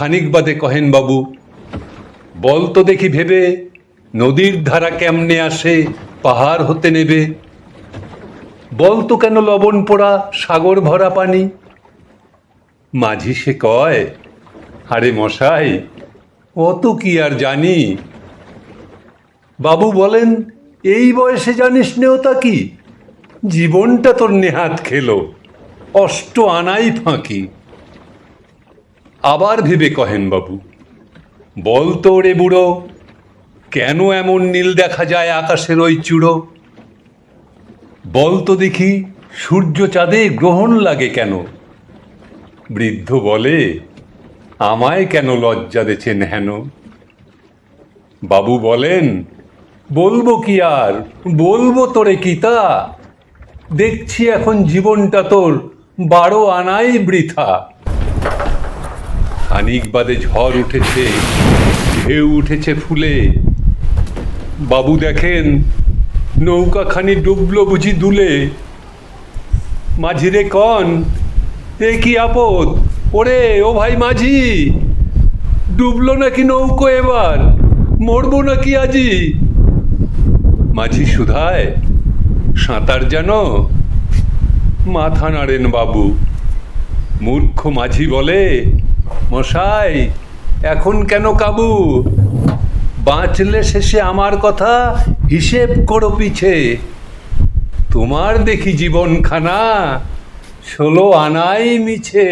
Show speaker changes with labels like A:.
A: খানিক বাদে কহেন বাবু, বল তো দেখি ভেবে, নদীর ধারা কেমনে আসে, পাহাড় হতে নেবে। বল তো কেন লবণ পোড়া সাগর ভরা পানি? মাঝি সে কয়, আরে মশাই অত কি আর জানি? বাবু বলেন, এই বয়সে জানিস নেওতা কি? জীবনটা তোর নেহাত খেলো, অষ্ট আনাই ফাঁকি। আবার ভেবে কহেন বাবু, বল তো রে বুড়ো, কেন এমন নীল দেখা যায় আকাশের ওই চূড়ো? বল তো দেখি সূর্য চাঁদে গ্রহণ লাগে কেন? বৃদ্ধ বলে, আমায় কেন লজ্জা দেছেন হেন? বাবু বলেন, বলব কি আর, বলব তোরে কি তা? দেখছি এখন জীবনটা তোর বারো আনাই বৃথা। খানিক বাদে ঝড় উঠেছে, ঢেউ উঠেছে ফুলে। বাবু দেখেন নৌকা খানি ডুবলো বুঝি দুলে। মাঝিরে কন, এ কি আপদ? ওরে, ও ভাই মাঝি, ডুবলো নাকি নৌকো এবার? মরবো নাকি আজি? মাঝি সুধায়, সাঁতার জানো? মাথা নাড়েন বাবু। মূর্খ মাঝি বলে মশাই, এখন কেন কাবু? বাঁচলে শেষে আমার কথা হিসেব করো পিছে। তোমার দেখি জীবনখানা, ষোলো আনাই মিছে।